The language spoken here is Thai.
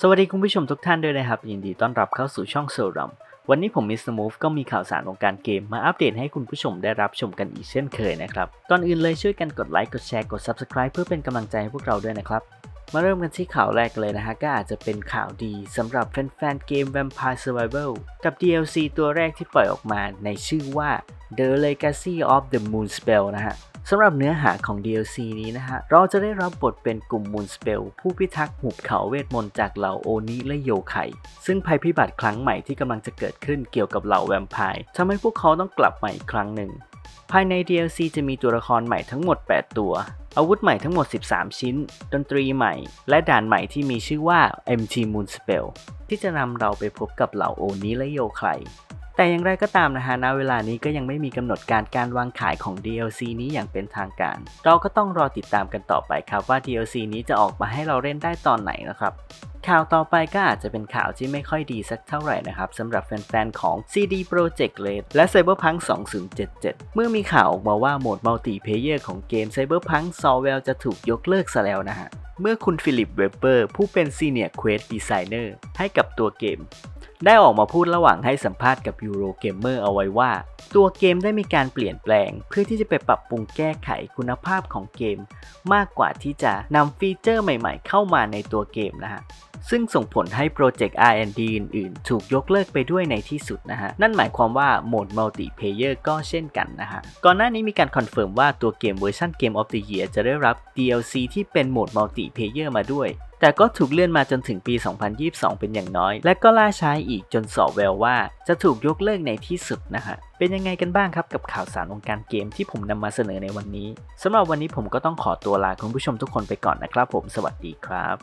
สวัสดีคุณผู้ชมทุกท่านด้วยนะครับ ยินดีต้อนรับเข้าสู่ช่องโซรัมวันนี้ผมมิสเตอร์มูฟก็มีข่าวสารวงการเกมมาอัปเดตให้คุณผู้ชมได้รับชมกันอีกเช่นเคยนะครับ ก่อนอื่นเลยช่วยกันกดไลค์กดแชร์กด Subscribe เพื่อเป็นกำลังใจให้พวกเราด้วยนะครับ มาเริ่มกันที่ข่าวแรกเลยนะฮะ ก็อาจจะเป็นข่าวดีสำหรับแฟนๆเกม Vampire Survival กับ DLC ตัวแรกที่ปล่อยออกมาในชื่อว่า The Legacy of the Moon Spell นะฮะ สำหรับเนื้อหาของ DLC นี้นะฮะ เราจะได้รับบทเป็นกลุ่ม Moon Spell ผู้พิทักษ์หุบเขาเวทมนต์จากเหล่าโอนิและโยไคซึ่งภัยพิบัติครั้งใหม่ที่กำลังจะเกิดขึ้นเกี่ยวกับเหล่าแวมไพร์ทำให้พวกเขาต้องกลับมาอีกครั้งหนึ่ง ภายใน DLC จะมีตัวละครใหม่ทั้งหมด 8 ตัว อาวุธใหม่ทั้งหมด 13 ชิ้น ดนตรีใหม่ และด่านใหม่ที่มีชื่อว่า MT Moon Spell ที่จะนำเราไปพบกับเหล่าโอนิและโยไค แต่อย่างไรก็ตามนะฮะณเวลานี้ก็ยังไม่มีกำหนดการการวางขายของ DLC นี้อย่างเป็นทางการ เราก็ต้องรอติดตามกันต่อไปครับว่า DLC นี้จะออกมาให้เราเล่นได้ตอนไหนนะครับข่าวต่อไปก็อาจจะเป็นข่าวที่ไม่ค่อยดีสักเท่าไหร่นะครับสำหรับแฟนๆ ของ CD Projekt Red และ Cyberpunk 2077 เมื่อมีข่าวออกมาว่าโหมดมัลติเพเยอร์ของเกม Cyberpunk s o l w e l l จะถูกยกเลิกซะแล้วนะฮะ เมื่อคุณฟิลิป เวเบอร์ ผู้เป็น Senior Quest Designer ให้กับตัวเกม ได้ออกมาพูดระหว่างให้สัมภาษณ์กับ Eurogamer เอาไว้ว่า ตัวเกมได้มีการเปลี่ยนแปลง เพื่อที่จะไปปรับปรุงแก้ไขคุณภาพของเกม มากกว่าที่จะนำฟีเจอร์ใหม่ๆ เข้ามาในตัวเกมนะฮะซึ่งส่งผลให้โปรเจกต์ R&D อื่นๆ ถูกยกเลิกไปด้วยในที่สุดนะฮะ นั่นหมายความว่าโหมดมัลติเพเยอร์ก็เช่นกันนะฮะ ก่อนหน้านี้มีการคอนเฟิร์มว่าตัวเกมเวอร์ชัน Game of the Year จะได้รับ DLC ที่เป็นโหมดมัลติเพเยอร์มาด้วย แต่ก็ถูกเลื่อนมาจนถึงปี 2022 เป็นอย่างน้อย และก็ล่าช้าอีกจนสอบแววว่า จะถูกยกเลิกในที่สุดนะฮะ เป็นยังไงกันบ้างครับกับข่าวสารวงการเกมที่ผมนำมาเสนอในวันนี้สำหรับวันนี้ผมก็ต้องขอตัวลาคุณผู้ชมทุกคนไปก่อนนะครับผมสวัสดีครับ